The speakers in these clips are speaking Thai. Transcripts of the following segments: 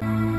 Bye.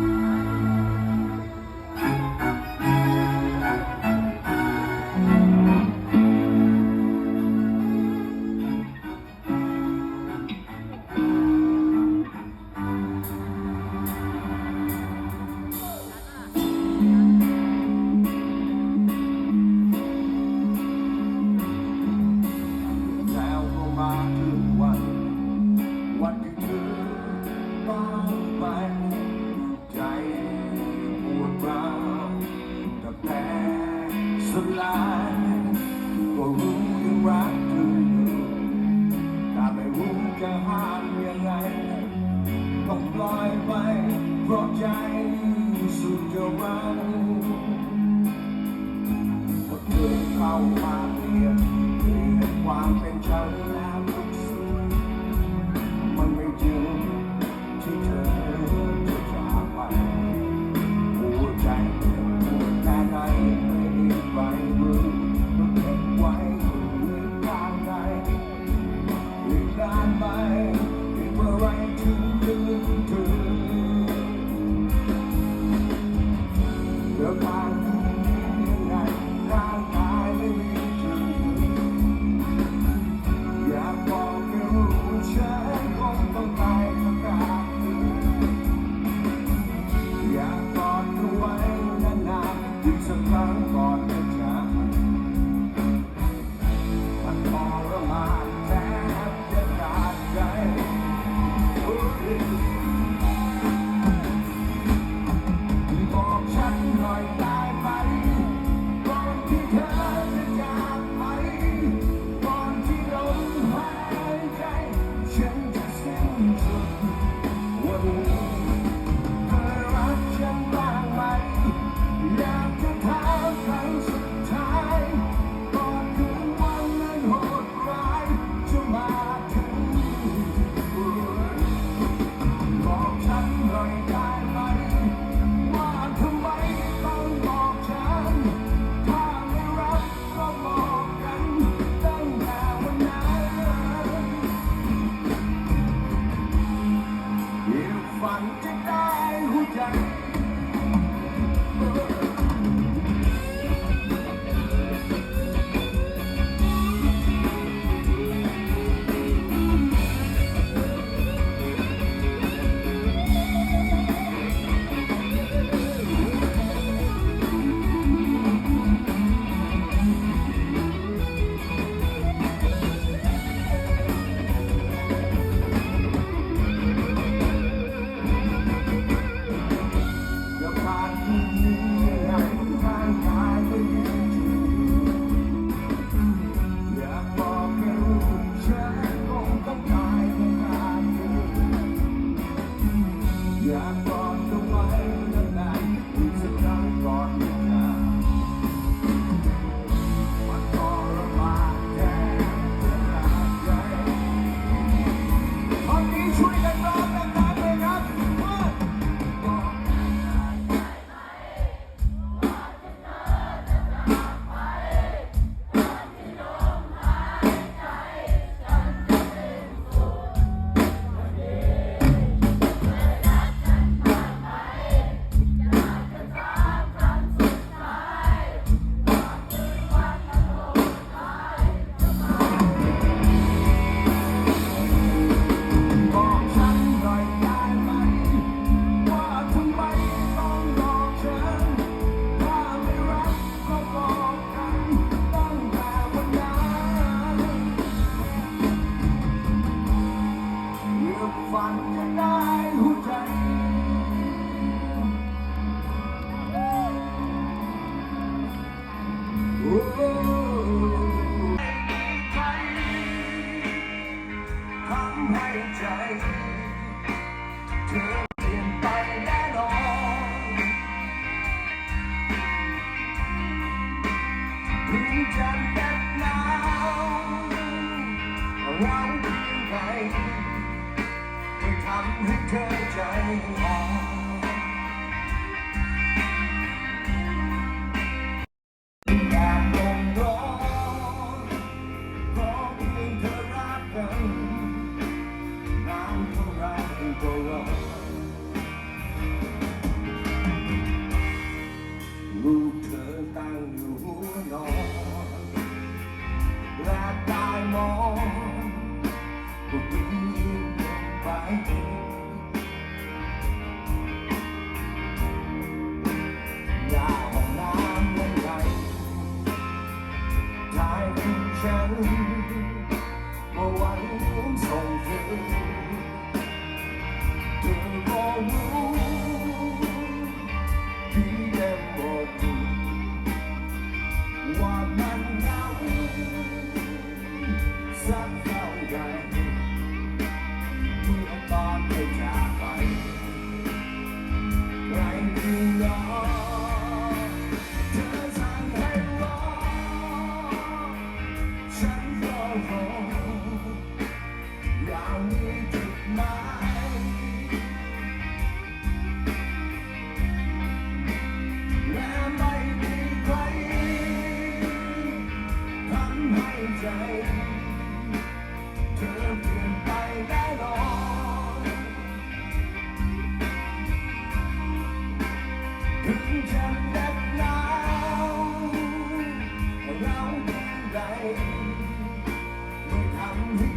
ทำให้ใจ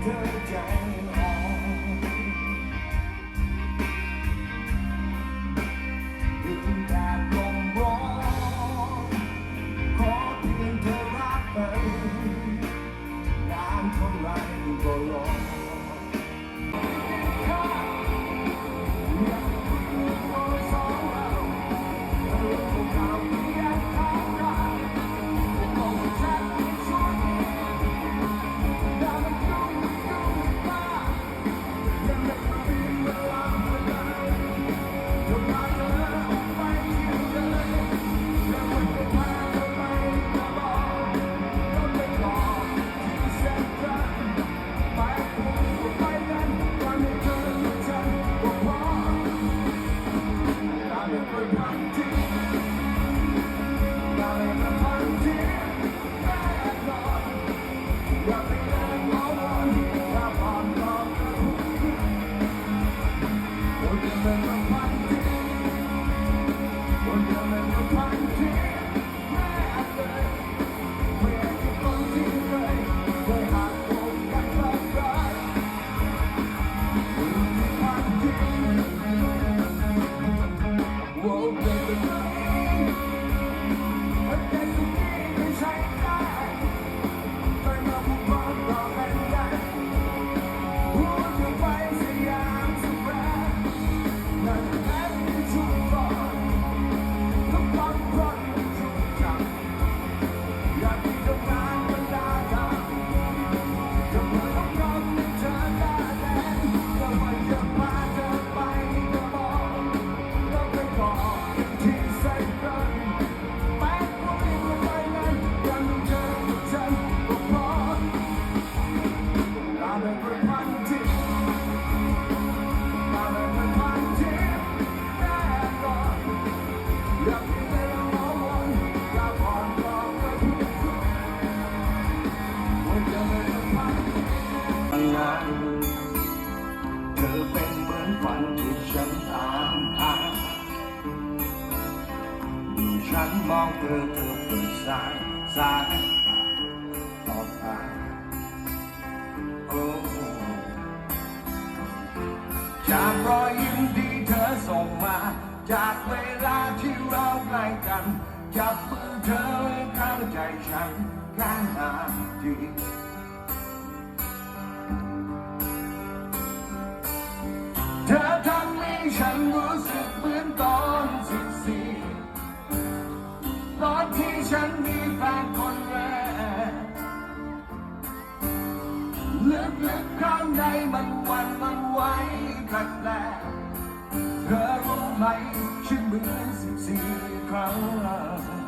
the day. จากเวลาที่เราใกล้กัน จับมือเธอเข้าใจฉันแค่งหนาจริงเธอทำให้ฉันรู้สึกเหมือนตอนสิบสี่ตอนที่ฉันมีแฟนคนแรกลึกๆข้างในมันวันมันไหวกันแล้ เธอรู้ไหมฉันเหมือนสิบสี่ครั้ง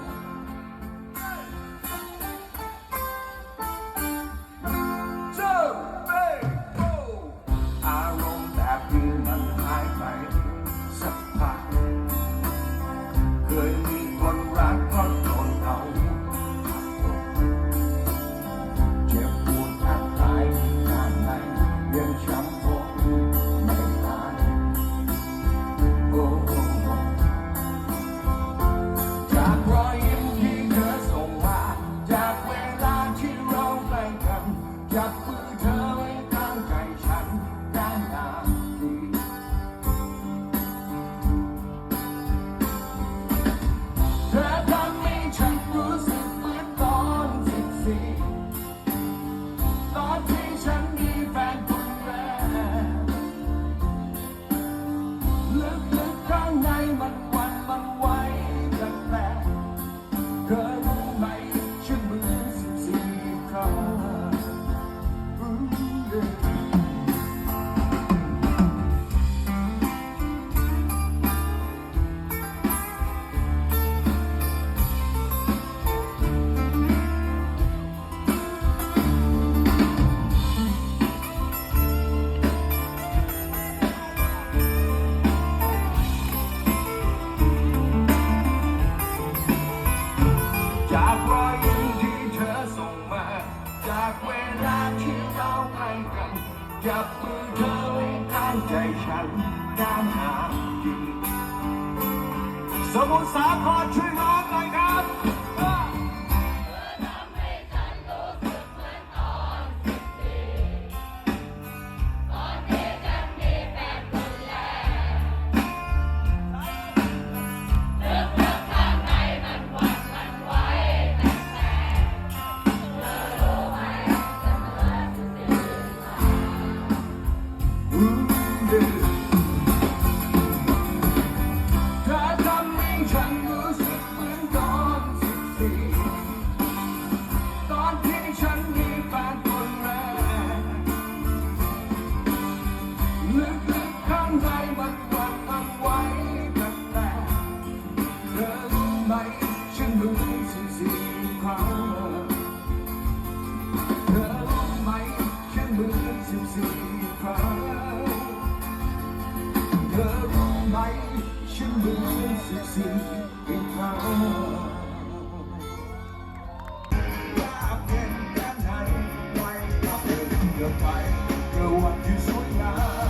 fire. Eu aqui sonhar.